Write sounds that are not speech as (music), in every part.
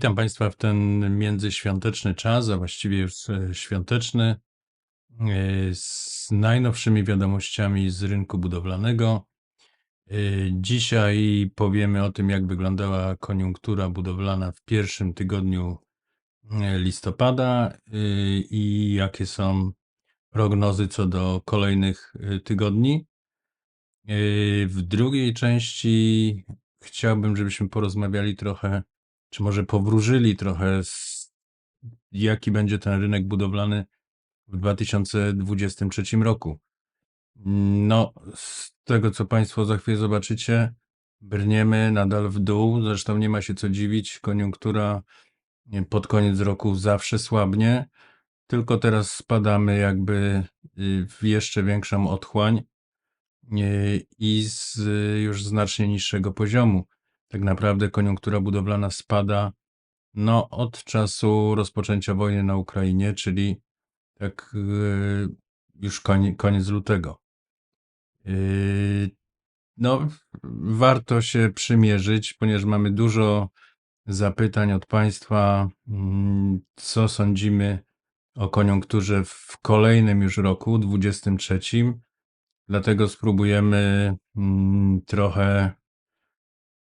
Witam Państwa w ten międzyświąteczny czas, a właściwie już e, świąteczny, e, z najnowszymi wiadomościami z rynku budowlanego. E, Dzisiaj powiemy o tym, jak wyglądała koniunktura budowlana w pierwszym tygodniu listopada i jakie są prognozy co do kolejnych tygodni. W drugiej części chciałbym, żebyśmy porozmawiali trochę, czy może powróżyli trochę, z, jaki będzie ten rynek budowlany w 2023 roku. No, z tego co Państwo za chwilę zobaczycie, brniemy nadal w dół. Zresztą nie ma się co dziwić, koniunktura pod koniec roku zawsze słabnie, tylko teraz spadamy jakby y, w jeszcze większą otchłań y, i z już znacznie niższego poziomu. Tak naprawdę koniunktura budowlana spada no, od czasu rozpoczęcia wojny na Ukrainie, czyli tak y, już konie, koniec lutego. Y, No, warto się przymierzyć, ponieważ mamy dużo zapytań od Państwa, mm, co sądzimy o koniunkturze w kolejnym już roku, 23. Dlatego spróbujemy mm, trochę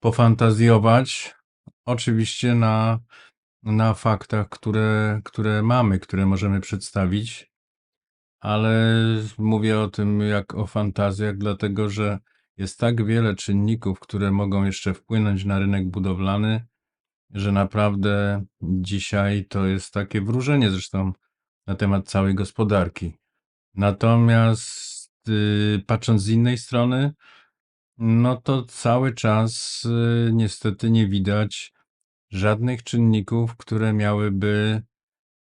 pofantazjować. Oczywiście na, na faktach, które, które mamy, które możemy przedstawić, ale mówię o tym jak o fantazjach, dlatego że jest tak wiele czynników, które mogą jeszcze wpłynąć na rynek budowlany, że naprawdę dzisiaj to jest takie wróżenie zresztą na temat całej gospodarki. Natomiast y, patrząc z innej strony, no to cały czas y, niestety nie widać żadnych czynników, które miałyby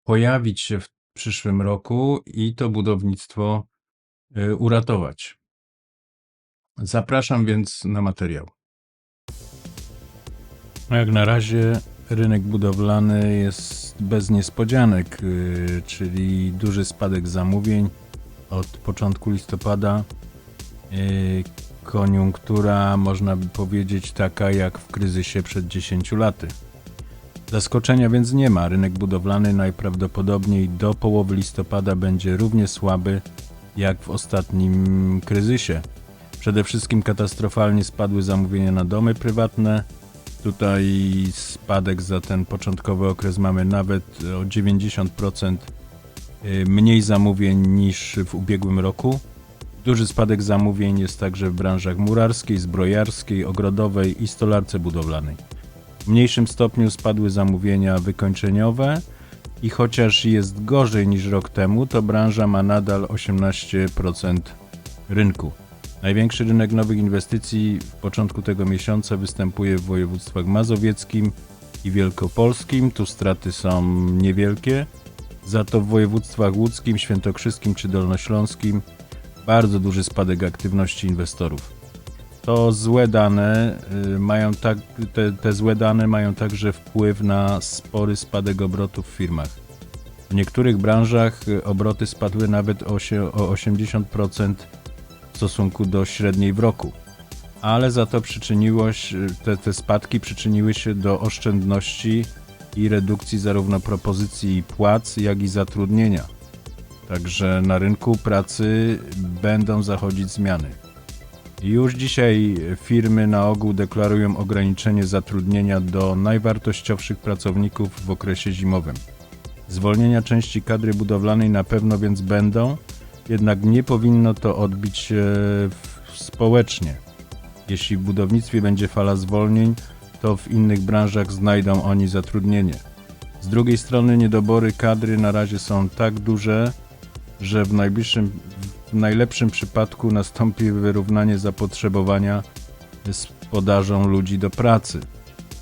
pojawić się w przyszłym roku i to budownictwo y, uratować. Zapraszam więc na materiał. Jak na razie rynek budowlany jest bez niespodzianek, y, czyli duży spadek zamówień od początku listopada. Koniunktura, można by powiedzieć, taka jak w kryzysie przed 10 laty. Zaskoczenia więc nie ma. Rynek budowlany najprawdopodobniej do połowy listopada będzie równie słaby jak w ostatnim kryzysie. Przede wszystkim katastrofalnie spadły zamówienia na domy prywatne. Tutaj spadek za ten początkowy okres mamy nawet o 90% y, mniej zamówień niż w ubiegłym roku. Duży spadek zamówień jest także w branżach murarskiej, zbrojarskiej, ogrodowej i stolarce budowlanej. W mniejszym stopniu spadły zamówienia wykończeniowe i chociaż jest gorzej niż rok temu, to branża ma nadal 18% rynku. Największy rynek nowych inwestycji w początku tego miesiąca występuje w województwach mazowieckim i wielkopolskim. Tu straty są niewielkie. Za to w województwach łódzkim, świętokrzyskim czy dolnośląskim bardzo duży spadek aktywności inwestorów. To złe dane y, mają tak, te, te złe dane mają także wpływ na spory spadek obrotów w firmach. W niektórych branżach y, obroty spadły nawet o, sie- o 80% w stosunku do średniej w roku. Ale za to przyczyniło się, te, te spadki przyczyniły się do oszczędności i redukcji zarówno propozycji płac, jak i zatrudnienia. Także na rynku pracy będą zachodzić zmiany. Już dzisiaj firmy na ogół deklarują ograniczenie zatrudnienia do najwartościowszych pracowników w okresie zimowym. Zwolnienia części kadry budowlanej na pewno więc będą, jednak nie powinno to odbić się społecznie. Jeśli w budownictwie będzie fala zwolnień, to w innych branżach znajdą oni zatrudnienie. Z drugiej strony niedobory kadry na razie są tak duże, że w najbliższym, w najlepszym przypadku nastąpi wyrównanie zapotrzebowania z podażą ludzi do pracy.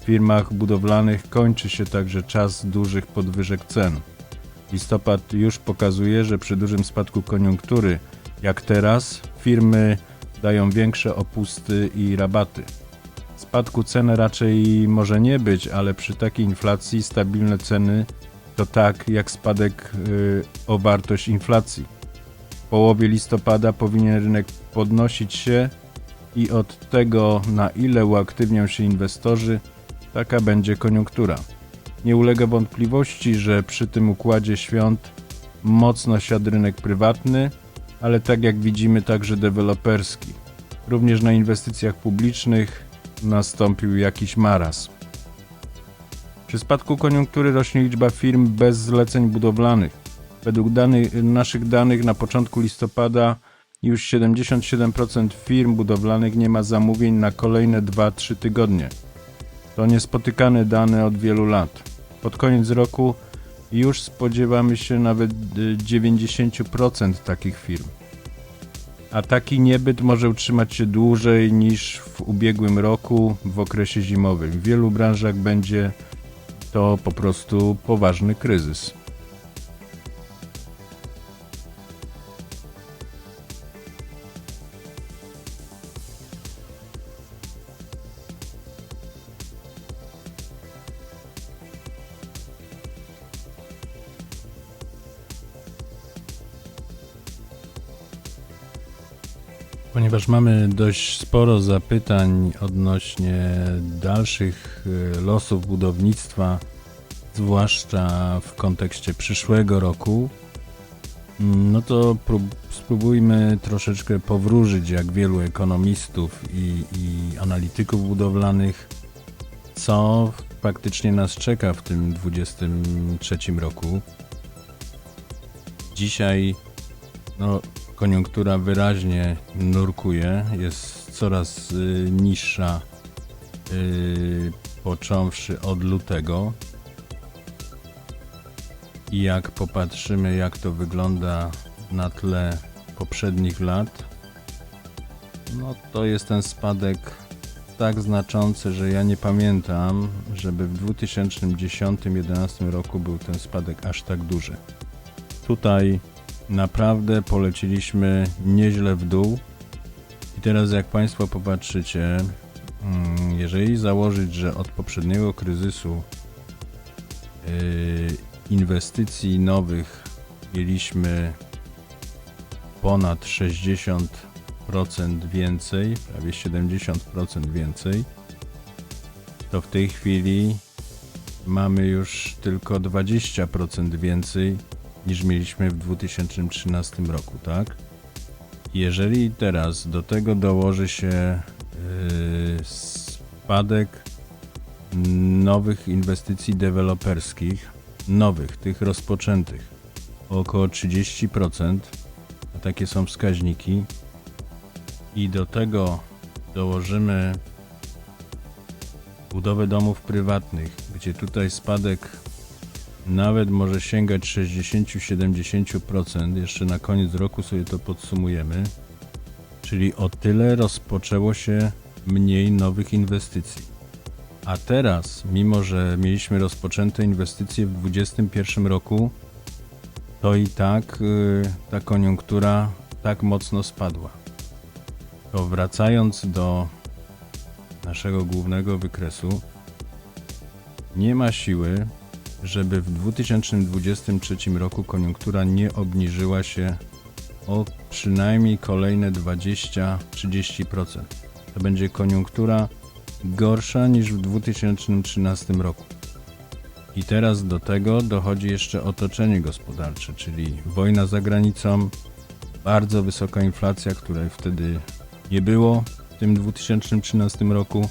W firmach budowlanych kończy się także czas dużych podwyżek cen. Listopad już pokazuje, że przy dużym spadku koniunktury, jak teraz, firmy dają większe opusty i rabaty. Spadku cen raczej może nie być, ale przy takiej inflacji stabilne ceny to tak jak spadek y, o wartość inflacji. W połowie listopada powinien rynek podnosić się i od tego, na ile uaktywnią się inwestorzy, taka będzie koniunktura. Nie ulega wątpliwości, że przy tym układzie świąt mocno siadł rynek prywatny, ale tak jak widzimy także deweloperski. Również na inwestycjach publicznych nastąpił jakiś marazm. Przy spadku koniunktury rośnie liczba firm bez zleceń budowlanych. Według naszych danych na początku listopada już 77% firm budowlanych nie ma zamówień na kolejne 2-3 tygodnie. To niespotykane dane od wielu lat. Pod koniec roku już spodziewamy się nawet y, 90% takich firm. A taki niebyt może utrzymać się dłużej niż w ubiegłym roku w okresie zimowym. W wielu branżach będzie to po prostu poważny kryzys. Ponieważ mamy dość sporo zapytań odnośnie dalszych y, losów budownictwa, zwłaszcza w kontekście przyszłego roku, mm, no to prób, spróbujmy troszeczkę powróżyć, jak wielu ekonomistów i, i analityków budowlanych, co faktycznie nas czeka w tym 2023 roku. Dzisiaj no, koniunktura wyraźnie nurkuje, jest coraz y, niższa, y, począwszy od lutego. I jak popatrzymy, jak to wygląda na tle poprzednich lat, no to jest ten spadek tak znaczący, że ja nie pamiętam, żeby w 2010-2011 roku był ten spadek aż tak duży. Tutaj naprawdę poleciliśmy nieźle w dół. I teraz jak Państwo popatrzycie, mm, jeżeli założyć, że od poprzedniego kryzysu yy, inwestycji nowych mieliśmy ponad 60% więcej, prawie 70% więcej, to w tej chwili mamy już tylko 20% więcej niż mieliśmy w 2013 roku, tak? Jeżeli teraz do tego dołoży się yy, spadek nowych inwestycji deweloperskich, nowych, tych rozpoczętych, około 30%, a takie są wskaźniki, i do tego dołożymy budowę domów prywatnych, gdzie tutaj spadek nawet może sięgać 60-70%. Jeszcze na koniec roku sobie to podsumujemy. Czyli o tyle rozpoczęło się mniej nowych inwestycji. A teraz, mimo że mieliśmy rozpoczęte inwestycje w 2021 roku, to i tak y, ta koniunktura tak mocno spadła. To wracając do naszego głównego wykresu, nie ma siły, żeby w 2023 roku koniunktura nie obniżyła się o przynajmniej kolejne 20-30%. To będzie koniunktura gorsza niż w 2013 roku. I teraz do tego dochodzi jeszcze otoczenie gospodarcze, czyli wojna za granicą, bardzo wysoka inflacja, której wtedy nie było w tym 2013 roku.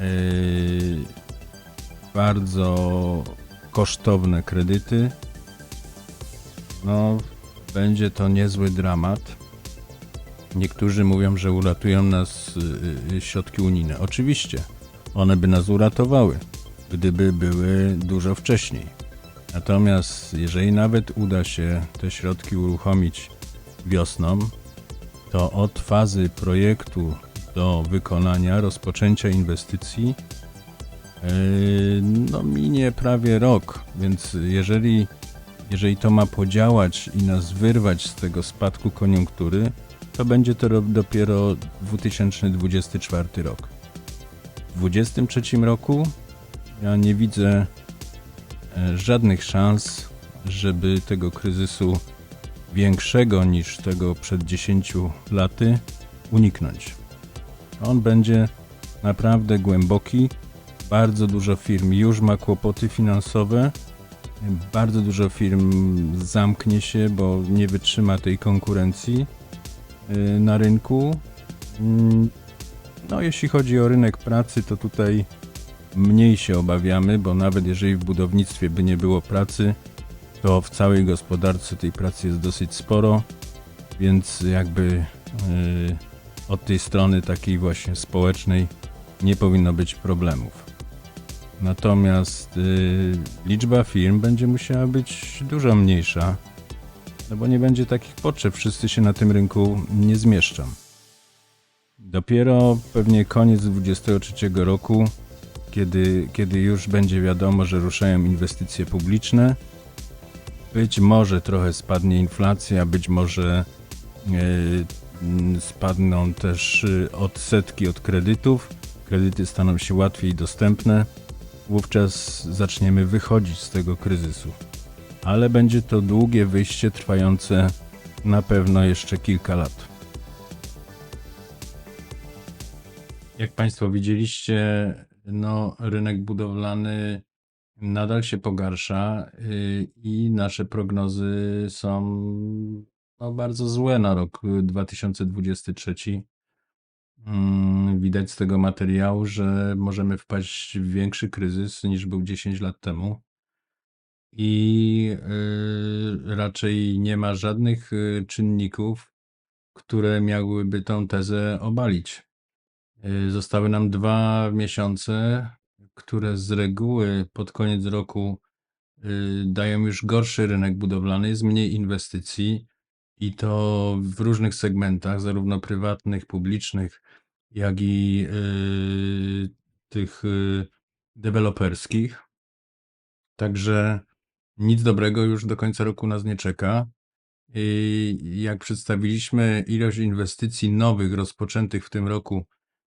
Yy, bardzo kosztowne kredyty. No, będzie to niezły dramat. Niektórzy mówią, że uratują nas y, y, środki unijne. Oczywiście, one by nas uratowały, gdyby były dużo wcześniej. Natomiast jeżeli nawet uda się te środki uruchomić wiosną, to od fazy projektu do wykonania, rozpoczęcia inwestycji no minie prawie rok, więc jeżeli, jeżeli to ma podziałać i nas wyrwać z tego spadku koniunktury, to będzie to dopiero 2024 rok. W 2023 roku ja nie widzę e, żadnych szans, żeby tego kryzysu większego niż tego przed 10 laty uniknąć. On będzie naprawdę głęboki, Bardzo dużo firm już ma kłopoty finansowe. Bardzo dużo firm zamknie się, bo nie wytrzyma tej konkurencji y, na rynku. Mm, No, jeśli chodzi o rynek pracy, to tutaj mniej się obawiamy, bo nawet jeżeli w budownictwie by nie było pracy, to w całej gospodarce tej pracy jest dosyć sporo, więc jakby y, od tej strony takiej właśnie społecznej nie powinno być problemów. Natomiast y, liczba firm będzie musiała być dużo mniejsza, no bo nie będzie takich potrzeb, wszyscy się na tym rynku nie zmieszczą. Dopiero pewnie koniec 2023 roku, kiedy, kiedy już będzie wiadomo, że ruszają inwestycje publiczne, być może trochę spadnie inflacja, być może mm, spadną też y, odsetki od kredytów, kredyty staną się łatwiej dostępne, wówczas zaczniemy wychodzić z tego kryzysu. Ale będzie to długie wyjście trwające na pewno jeszcze kilka lat. Jak Państwo widzieliście, no, rynek budowlany nadal się pogarsza y, i nasze prognozy są no, bardzo złe na rok y, 2023. Mm, Widać z tego materiału, że możemy wpaść w większy kryzys niż był 10 lat temu. I y, raczej nie ma żadnych y, czynników, które miałyby tą tezę obalić. Y, Zostały nam dwa miesiące, które z reguły pod koniec roku dają już gorszy rynek budowlany, jest mniej inwestycji i to w różnych segmentach, zarówno prywatnych, publicznych, jak i y, tych y, deweloperskich. Także nic dobrego już do końca roku nas nie czeka. I jak przedstawiliśmy, ilość inwestycji nowych rozpoczętych w tym roku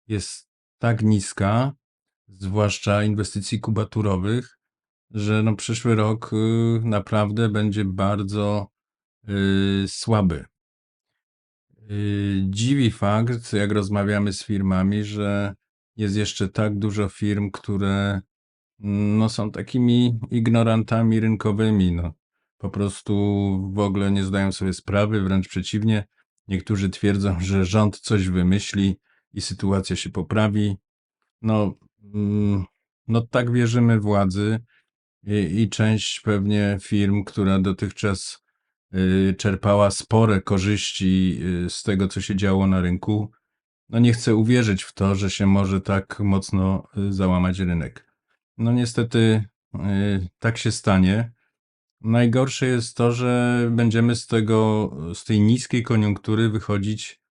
jest tak niska, zwłaszcza inwestycji kubaturowych, że no przyszły rok y, naprawdę będzie bardzo y, słaby. Y, Dziwi fakt, jak rozmawiamy z firmami, że jest jeszcze tak dużo firm, które no, są takimi ignorantami rynkowymi. No. Po prostu w ogóle nie zdają sobie sprawy, wręcz przeciwnie. Niektórzy twierdzą, (laughs) że rząd coś wymyśli i sytuacja się poprawi. No, mm, no tak wierzymy władzy i, i część pewnie firm, która dotychczas czerpała spore korzyści y, z tego, co się działo na rynku, no nie chce uwierzyć w to, że się może tak mocno y, załamać rynek. No niestety y, tak się stanie. Najgorsze jest to, że będziemy z tego, z tej niskiej koniunktury wychodzić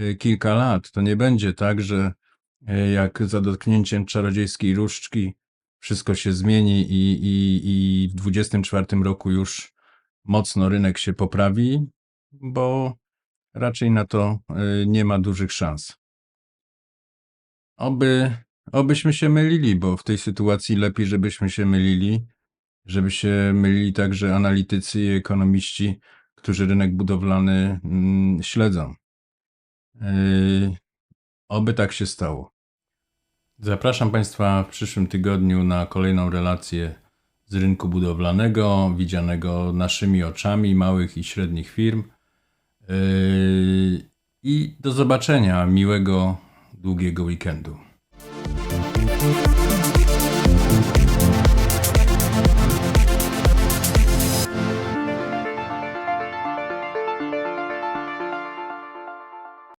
y, kilka lat. To nie będzie tak, że y, jak za dotknięciem czarodziejskiej różdżki wszystko się zmieni i, i, i w 2024 roku już mocno rynek się poprawi, bo raczej na to y, nie ma dużych szans. Oby, obyśmy się mylili, bo w tej sytuacji lepiej, żebyśmy się mylili, żeby się mylili także analitycy i ekonomiści, którzy rynek budowlany mm, śledzą. Yy, oby tak się stało. Zapraszam Państwa w przyszłym tygodniu na kolejną relację z rynku budowlanego, widzianego naszymi oczami małych i średnich firm. Yy, I do zobaczenia. Miłego, długiego weekendu.